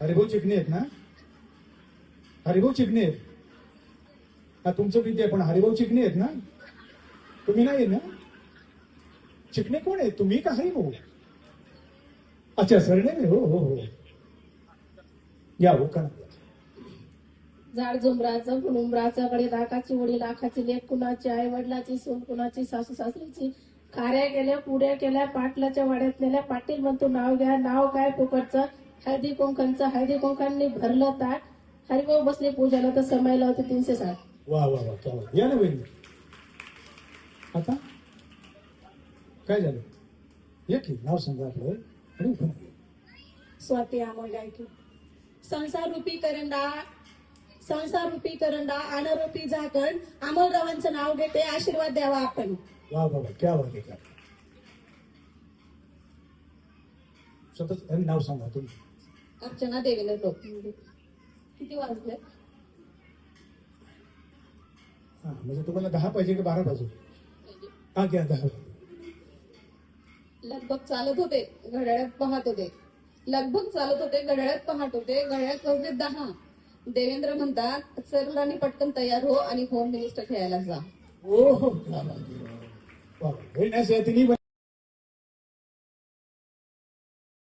हरिभाऊ चिकणे आहेत ना? हरिभाऊ चिकणे आहेत. हा तुमचं विद्या आहे, पण हरिभाऊ चिकणे आहेत ना? तुम्ही नाही ना? चिकणे कोण आहेत? तुम्ही का हरिभाऊ अच्छा सरणे हो हो हो. या हो का झाड झुमराचं फुलुंबराचं कडे दाकाची वडील लाखाची लेख कुणाची आई वडिलाची सून कुणाची सासू सासरीची. कार्या केल्या पुड्या केल्या पाटलाच्या वाड्यात नेल्या. पाटील म्हणतो नाव घ्या नाव काय फुकटचं? हळदी कुंकांचं हळदी कुंकांनी भरलं ताट. हरिभाऊ बसले पूजाला तर समायला होते तीनशे साठ. वा वा वा. या ना बहिणी. आता? काय झालं? या की नाव सांगा आपलं आणि उभं राहा. स्वाती अमोल गायकी. संसार रूपी करंडा संसार रूपी करंडा अनरूपी झाकण अमोलरावांचं नाव घेते आशीर्वाद द्यावा आपण. वा वा वा क्या बात आहे क्या स्वतःच नाव सांगा तुम्ही. अर्चना देवेंद्र किती वाजले हा म्हणजे तुम्हाला दहा पाहिजे की बारा पाहिजे? हा घ्या दहा. लगभग चालत होते घड्याळात पाहत होते. लगभग चालत होते घड्याळात पाहत होते घड्याळात वाजले दहा. देवेंद्र म्हणतात सरलानी पटकन तयार हो आणि होम मिनिस्टर खेळायला जा. ओ हो